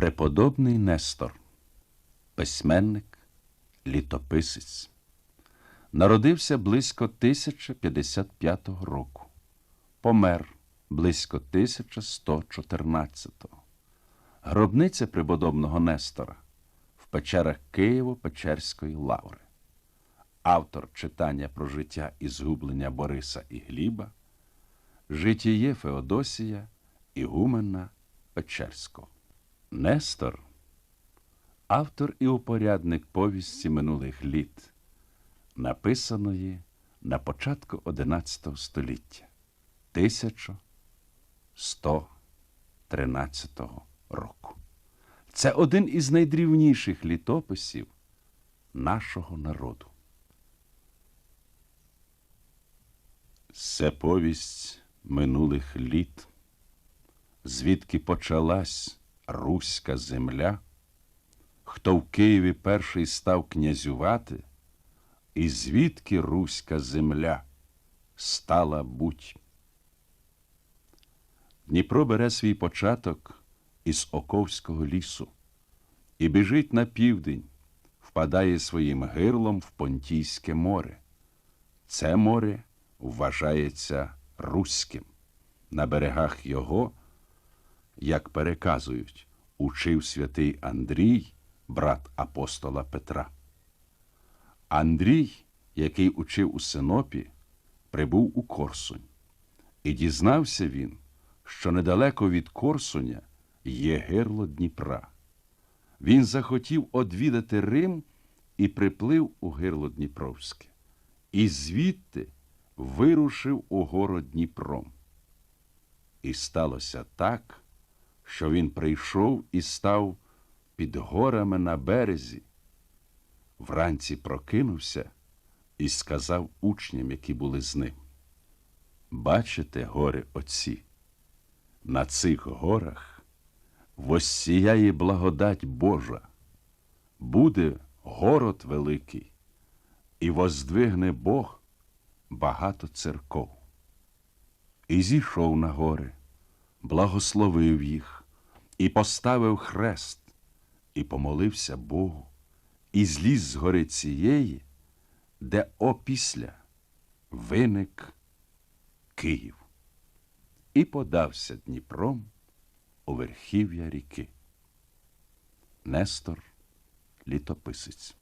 Преподобний Нестор, письменник, літописець, народився близько 1055 року, помер близько 1114. Гробниця преподобного Нестора в печерах Києво-Печерської лаври. Автор читання про життя і згублення Бориса і Гліба, житіє Феодосія Ігумена Печерського. Нестор автор і упорядник повісті минулих літ, написаної на початку XI століття 1113 року. Це один із найдрівніших літописів нашого народу. Це повість минулих літ, звідки почалась руська земля, хто в Києві перший став князювати, і звідки руська земля стала буть. Дніпро бере свій початок із Оковського лісу і біжить на південь, впадає своїм гирлом в Понтійське море. Це море вважається руським. На берегах його, як переказують, учив святий Андрій, брат апостола Петра. Андрій, який учив у Синопі, прибув у Корсунь. І дізнався він, що недалеко від Корсуня є гирло Дніпра. Він захотів одвідати Рим і приплив у гирло Дніпровське. І звідти вирушив у город Дніпром. І сталося так, що він прийшов і став під горами на березі. Вранці прокинувся і сказав учням, які були з ним. Бачите, гори отці, на цих горах воссіяє благодать Божа, буде город великий, і воздвигне Бог багато церков. І зійшов на гори, благословив їх, і поставив хрест, і помолився Богу, і зліз з гори цієї, де опісля виник Київ, і подався Дніпром у верхів'я ріки. Нестор літописець.